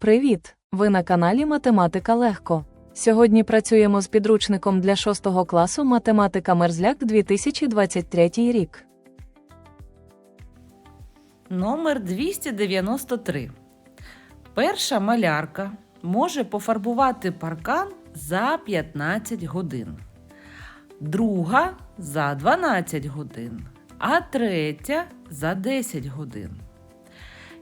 Привіт! Ви на каналі Математика Легко. Сьогодні працюємо з підручником для 6 класу Математика Мерзляк 2023 рік. Номер 293. Перша малярка може пофарбувати паркан за 15 годин. Друга за 12 годин, а третя за 10 годин.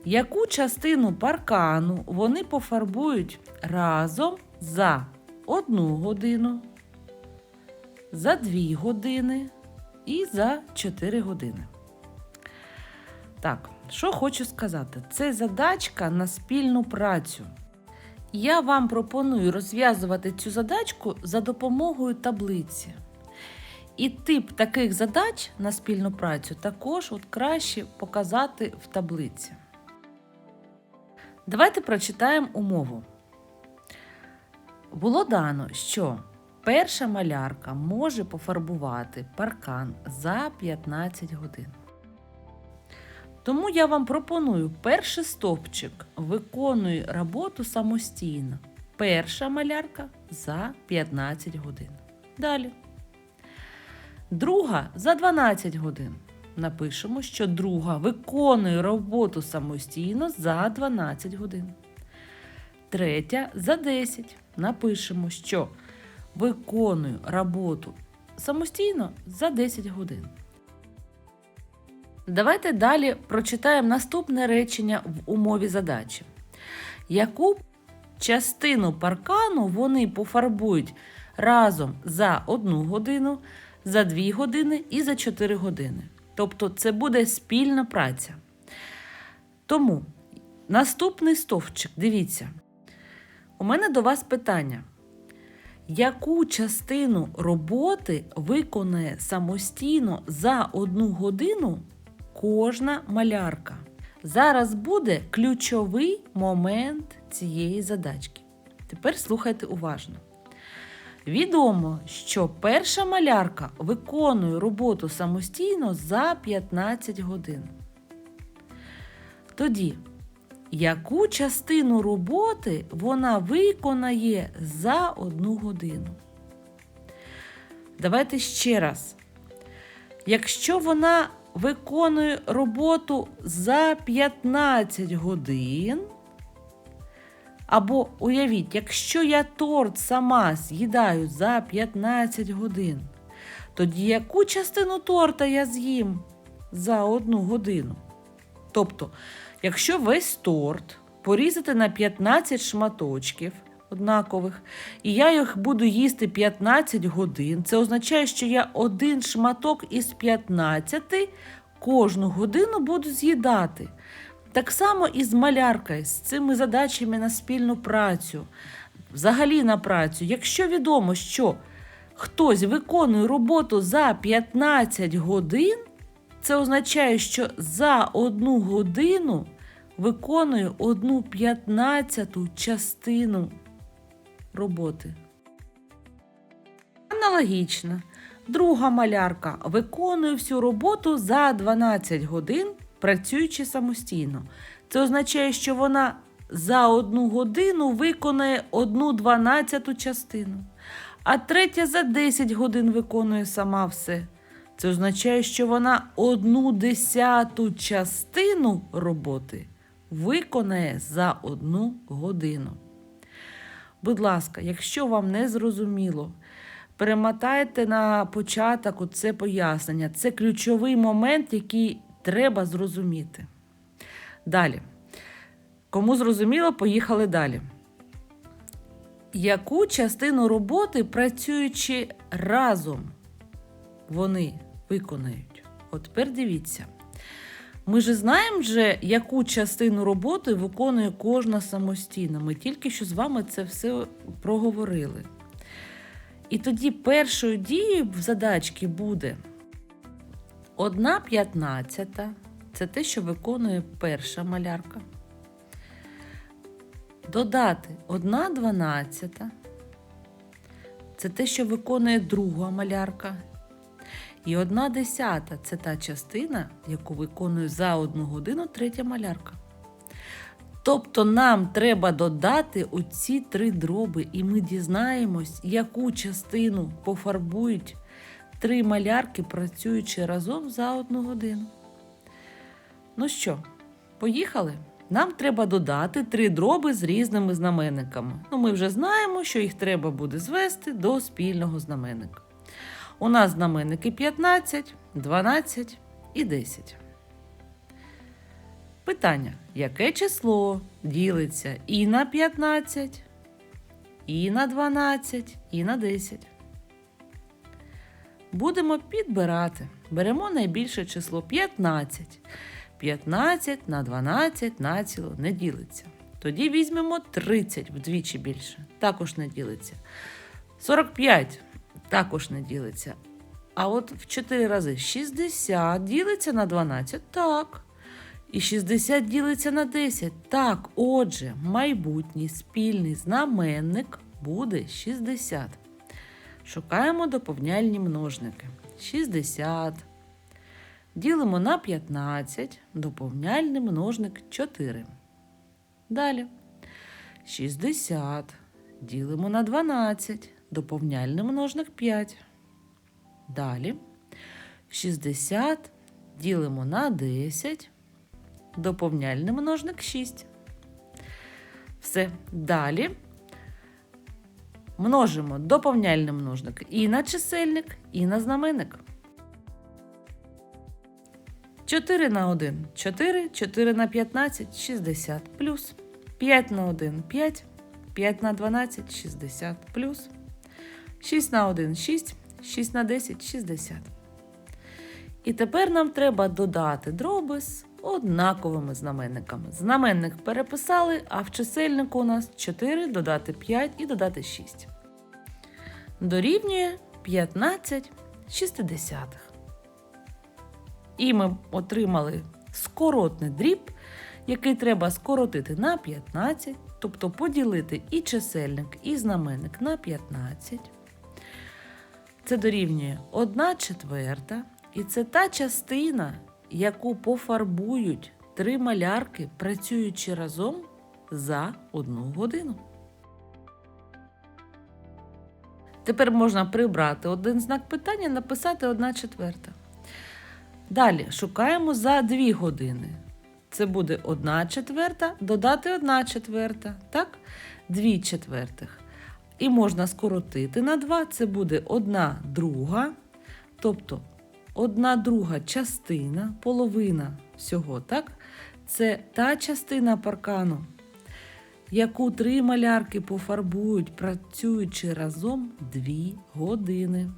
Яку частину паркану вони пофарбують разом за 1 годину, за 2 години і за 4 години? Так, що хочу сказати, це задачка на спільну працю. Я вам пропоную розв'язувати цю задачку за допомогою таблиці. І тип таких задач на спільну працю також от краще показати в таблиці. Давайте прочитаємо умову. Було дано, що перша малярка може пофарбувати паркан за 15 годин. Тому я вам пропоную перший стовпчик виконує роботу самостійно. Перша малярка за 15 годин. Далі. Друга за 12 годин. Напишемо, що друга виконує роботу самостійно за 12 годин. Третя за 10. Напишемо, що виконує роботу самостійно за 10 годин. Давайте далі прочитаємо наступне речення в умові задачі. Яку частину паркану вони пофарбують разом за 1 годину, за 2 години і за 4 години. Тобто це буде спільна праця. Тому наступний стовпчик, дивіться. У мене до вас питання. Яку частину роботи виконає самостійно за одну годину кожна малярка? Зараз буде ключовий момент цієї задачки. Тепер слухайте уважно. Відомо, що перша малярка виконує роботу самостійно за 15 годин. Тоді, яку частину роботи вона виконає за одну годину? Давайте ще раз. Якщо вона виконує роботу за 15 годин, або уявіть, якщо я торт сама з'їдаю за 15 годин, тоді яку частину торта я з'їм за одну годину? Тобто, якщо весь торт порізати на 15 шматочків однакових, і я їх буду їсти 15 годин, це означає, що я один шматок із 15 кожну годину буду з'їдати. Так само і з маляркою, з цими задачами на спільну працю, взагалі на працю. Якщо відомо, що хтось виконує роботу за 15 годин, це означає, що за одну годину виконує одну п'ятнадцяту частину роботи. Аналогічно, друга малярка виконує всю роботу за 12 годин, працюючи самостійно. Це означає, що вона за одну годину виконає одну дванадцяту частину, а третя за 10 годин виконує сама все. Це означає, що вона одну десяту частину роботи виконає за одну годину. Будь ласка, якщо вам не зрозуміло, перемотайте на початок оце пояснення. Це ключовий момент, який треба зрозуміти. Далі. Кому зрозуміло, поїхали далі. Яку частину роботи, працюючи разом, вони виконають? От тепер дивіться. Ми ж знаємо, вже, яку частину роботи виконує кожна самостійно. Ми тільки що з вами це все проговорили. І тоді першою дією в задачці буде одна п'ятнадцята. Це те, що виконує перша малярка. Додати одна дванадцята. Це те, що виконує друга малярка. І одна десята це та частина, яку виконує за одну годину третя малярка. Тобто нам треба додати оці три дроби, і ми дізнаємось, яку частину пофарбують три малярки, працюючи разом за одну годину. Ну що, поїхали? Нам треба додати три дроби з різними знаменниками. Ну, ми вже знаємо, що їх треба буде звести до спільного знаменника. У нас знаменники 15, 12 і 10. Питання: яке число ділиться і на 15, і на 12, і на 10? Будемо підбирати. Беремо найбільше число 15. 15 на 12 націло не ділиться. Тоді візьмемо 30 вдвічі більше. Також не ділиться. 45 також не ділиться. А от в 4 рази 60 ділиться на 12. Так. І 60 ділиться на 10. Так, отже, майбутній спільний знаменник буде 60. Шукаємо доповняльні множники. 60. Ділимо на 15. Доповняльний множник 4. Далі. 60. Ділимо на 12. Доповняльний множник 5. Далі. 60 ділимо на 10. Доповняльний множник 6. Все. Далі множимо доповняльний множник і на чисельник, і на знаменник. 4 на 1 – 4, 4 на 15 – 60 плюс. 5 на 1 – 5, 5 на 12 – 60 плюс. 6 на 1 – 6, 6 на 10 – 60. І тепер нам треба додати дроби з однаковими знаменниками. Знаменник переписали, а в чисельнику у нас 4 додати 5 і додати 6. Дорівнює 15 шістидесятих. І ми отримали скоротний дріб, який треба скоротити на 15, тобто поділити і чисельник, і знаменник на 15. Це дорівнює 1 четверта. І це та частина, яку пофарбують три малярки, працюючи разом за одну годину. Тепер можна прибрати один знак питання, написати 1 четверта. Далі шукаємо за 2 години. Це буде 1 четверта, додати 1 четверта, так? 2 четвертих. І можна скоротити на 2, це буде 1 друга, тобто одна друга частина, половина всього, так? Це та частина паркану, яку три малярки пофарбують, працюючи разом 2 години.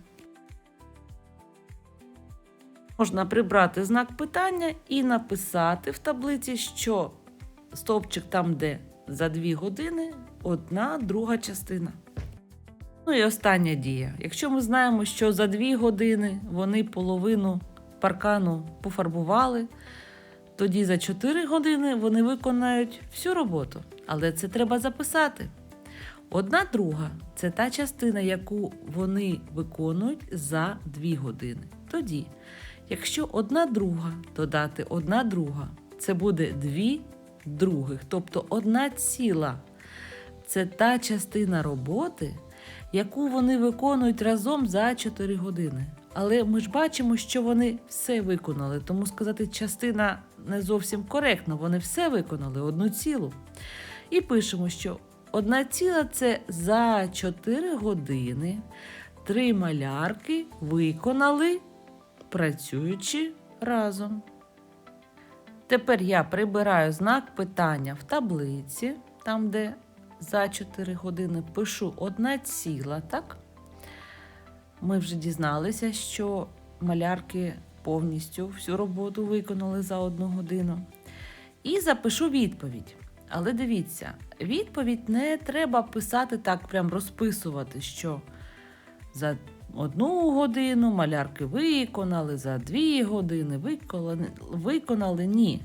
Можна прибрати знак питання і написати в таблиці, що стовпчик там, де за 2 години, одна друга частина. Ну і остання дія. Якщо ми знаємо, що за 2 години вони половину паркану пофарбували, тоді за 4 години вони виконають всю роботу. Але це треба записати. Одна друга це та частина, яку вони виконують за 2 години. Тоді, якщо одна друга додати одна друга, це буде 2 других, тобто одна ціла. Це та частина роботи, яку вони виконують разом за 4 години. Але ми ж бачимо, що вони все виконали, тому сказати, частина не зовсім коректно, вони все виконали одну цілу. І пишемо, що одна ціла це за 4 години три малярки виконали, працюючи разом. Тепер я прибираю знак питання в таблиці, там, де за 4 години пишу одна ціла, так? Ми вже дізналися, що малярки повністю всю роботу виконали за одну годину. І запишу відповідь. Але дивіться, відповідь не треба писати так, прям розписувати, що за одну годину малярки виконали, за дві години виконали, виконали ні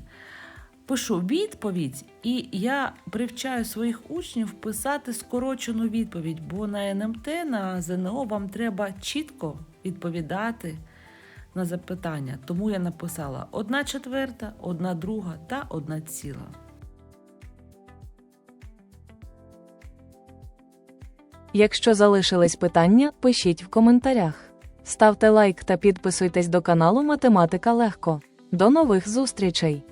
пишу відповідь, і я привчаю своїх учнів писати скорочену відповідь, бо на НМТ, на ЗНО вам треба чітко відповідати на запитання. Тому я написала одна четверта, одна друга та одна ціла. Якщо залишились питання, пишіть в коментарях. Ставте лайк та підписуйтесь до каналу Математика Легко. До нових зустрічей!